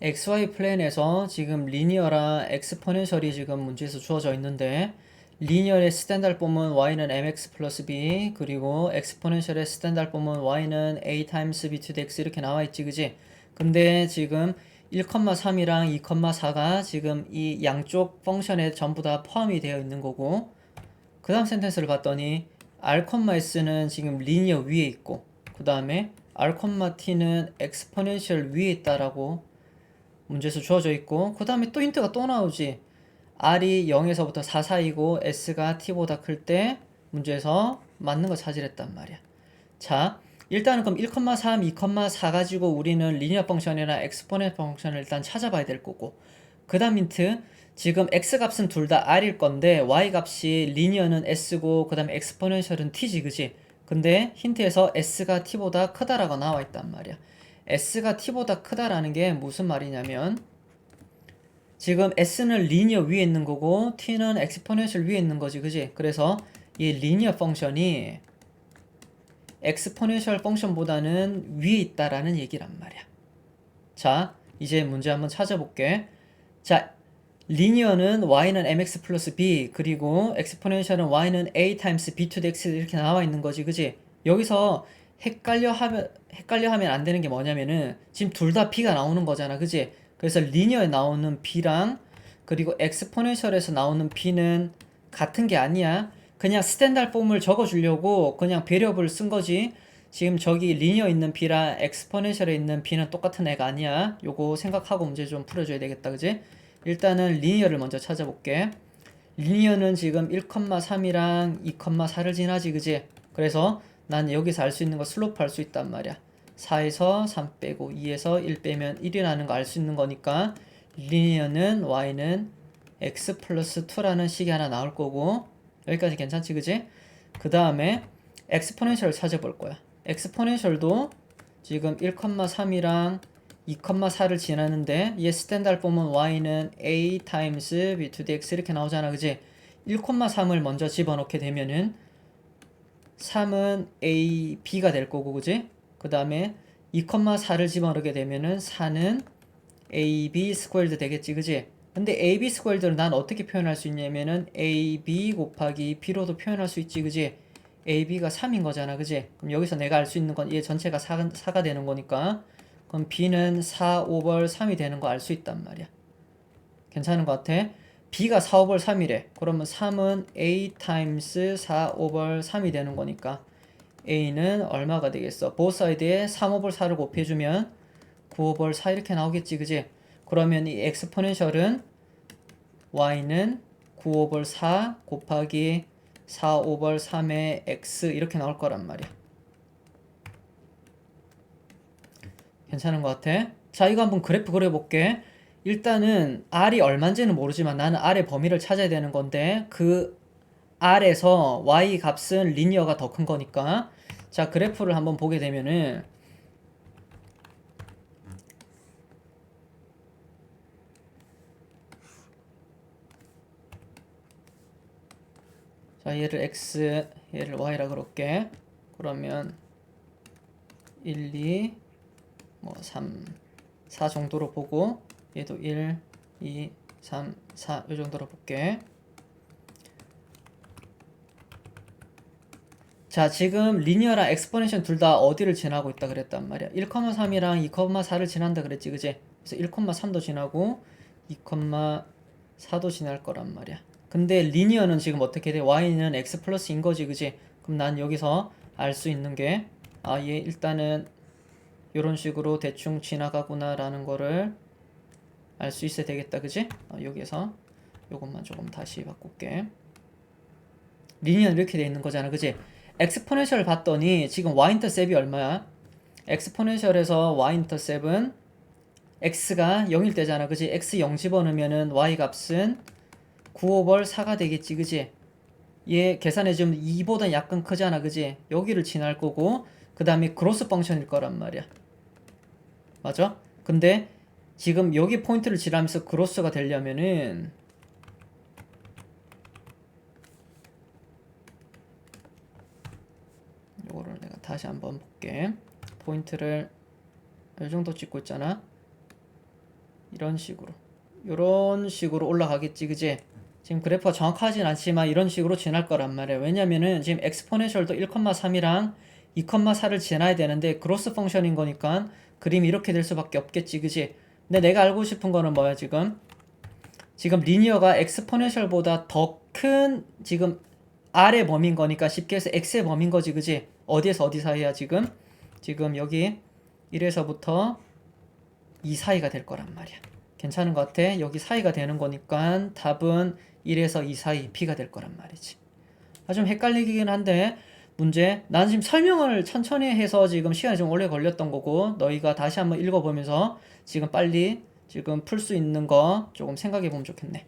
XY 플레인에서 지금 리니어랑 엑스포넨셜이 지금 문제에서 주어져 있는데 리니어의 스탠다드 폼은 y는 mx 플러스 b 그리고 엑스포넨셜의 스탠다드 폼은 y는 a 타임스 b to the x 이렇게 나와 있지 그지? 근데 지금 1,3이랑 2,4가 지금 이 양쪽 펑션에 전부 다 포함이 되어 있는 거고 그 다음 센텐스를 봤더니 r, s는 지금 리니어 위에 있고 그 다음에 r, t는 엑스포넨셜 위에 있다라고 문제에서 주어져 있고 그 다음에 또 힌트가 또 나오지. R이 0에서부터 4 사이고 s가 t보다 클 때 문제에서 맞는 거 찾으랬단 말이야. 자 일단은 그럼 1,3, 2,4 가지고 우리는 리니어 펑션이나 엑스포넨 펑션을 일단 찾아봐야 될 거고. 그 다음 힌트 지금 x 값은 둘 다 r일 건데 y 값이 리니어는 s고 그 다음에 엑스포넨셜은 t지 그지? 근데 힌트에서 s가 t보다 크다라고 나와 있단 말이야 s가 t보다 크다라는 게 무슨 말이냐면 지금 s는 리니어 위에 있는 거고 t는 엑스포넨셜 위에 있는 거지 그지? 그래서 이 리니어 펑션이 엑스포넨셜 펑션보다는 위에 있다라는 얘기란 말이야. 자 이제 문제 한번 찾아볼게. 자 리니어는 y는 mx 플러스 b 그리고 엑스포넨셜은 y는 a 타임스 b to the x 이렇게 나와 있는 거지 그지? 여기서 헷갈려 하면 헷갈려 하면 안 되는 게 뭐냐면은 지금 둘 다 b가 나오는 거잖아. 그지? 그래서 리니어에 나오는 b랑 그리고 엑스포넨셜에서 나오는 b는 같은 게 아니야. 그냥 스탠다드 폼을 적어 주려고 그냥 배력을 쓴 거지. 지금 저기 리니어 있는 b랑 엑스포넨셜에 있는 b는 똑같은 애가 아니야. 요거 생각하고 문제 좀 풀어 줘야 되겠다. 그지? 일단은 리니어를 먼저 찾아볼게. 리니어는 지금 1,3이랑 2,4를 지나지. 그지? 그래서 난 여기서 알 수 있는 거 슬로프 할수 있단 말이야 4에서 3 빼고 2에서 1 빼면 1이라는 거 알 수 있는 거니까 리니어는 y는 x 플러스 2라는 식이 하나 나올 거고 여기까지 괜찮지 그지? 그 다음에 엑스포넨셜을 찾아볼 거야 엑스포넨셜도 지금 1,3이랑 2,4를 지나는데 얘 스탠다드 폼은 y는 a 타임스 b to the x 이렇게 나오잖아 그지? 1,3을 먼저 집어넣게 되면은 3은 a b가 될 거고 그지? 그 다음에 2,4를 집어넣게 되면은 4는 ab 스퀘어드 되겠지 그지? 근데 ab 스퀘어드를 난 어떻게 표현할 수 있냐면은 ab 곱하기 b로도 표현할 수 있지 그지? ab가 3인 거잖아 그지? 그럼 여기서 내가 알 수 있는 건 얘 전체가 4, 4가 되는 거니까 그럼 b는 4 오버 3이 되는 거 알 수 있단 말이야 괜찮은 것 같아? B가 4 오버 3이래 그러면 3은 a 타임스 4 오버 3이 되는 거니까 a는 얼마가 되겠어? 보스 사이드에 3 오버 4를 곱해주면 9 오버 4 이렇게 나오겠지 그지? 그러면 이 엑스포넨셜은 y는 9 오버 4 곱하기 4 오버 3의 x 이렇게 나올 거란 말이야 괜찮은 것 같아? 자 이거 한번 그래프 그려볼게 일단은 R이 얼마인지는 모르지만 나는 R의 범위를 찾아야 되는 건데 그 R에서 Y 값은 리니어가 더 큰 거니까. 자 그래프를 한번 보게 되면은 자 얘를 X 얘를 Y라 그럴게. 그러면 1, 2, 뭐 3, 4 정도로 보고 얘도 1, 2, 3, 4이 정도로 볼게. 자, 지금 리니어랑 엑스포넨셜 둘다 어디를 지나고 있다 그랬단 말이야. 1,3이랑 2,4를 지난다 그랬지, 그지? 그래서 1,3도 지나고 2,4도 지날 거란 말이야. 근데 리니어는 지금 어떻게 돼? y는 x 플러스인 거지, 그지? 그럼 난 여기서 알 수 있는 게 아, 얘 일단은 이런 식으로 대충 지나가구나 라는 거를 알 수 있어야 되겠다 그지? 어, 여기에서 요것만 조금 다시 바꿀게 리니어는 이렇게 돼 있는 거잖아 그지? 엑스포넨셜 봤더니 지금 y 인터셉이 얼마야? 엑스포넨셜에서 y 인터셉은 x가 0일 때잖아 그지? x 0 집어넣으면은 y 값은 9 오버 4가 되겠지 그지? 얘 계산해 주면 2보다 약간 크잖아 그지? 여기를 지날 거고 그 다음에 크로스 펑션일 거란 말이야 맞아? 근데 지금 여기 포인트를 지나면서 크로스가 되려면은 요거를 내가 다시 한번 볼게. 포인트를 이 정도 찍고 있잖아. 이런 식으로. 이런 식으로 올라가겠지 그지? 지금 그래프가 정확하진 않지만 이런 식으로 지날 거란 말이에요 왜냐면은 지금 엑스포넨셜도 1,3이랑 2,4를 지나야 되는데 그로스 펑션인 거니까 그림이 이렇게 될 수밖에 없겠지 그지 근데 내가 알고 싶은 거는 뭐야 지금? 지금 리니어가 엑스포넨셜보다 더 큰 지금 R의 범위인 거니까 쉽게 해서 X의 범위인 거지 그지? 어디에서 어디 사이야 지금? 지금 여기 1에서부터 2 사이가 될 거란 말이야. 괜찮은 것 같아? 여기 사이가 되는 거니까 답은 1에서 2 사이 B가 될 거란 말이지. 아 좀 헷갈리긴 한데 문제. 난 지금 설명을 천천히 해서 지금 시간이 좀 오래 걸렸던 거고 너희가 다시 한번 읽어보면서 지금 빨리 지금 풀 수 있는 거 조금 생각해 보면 좋겠네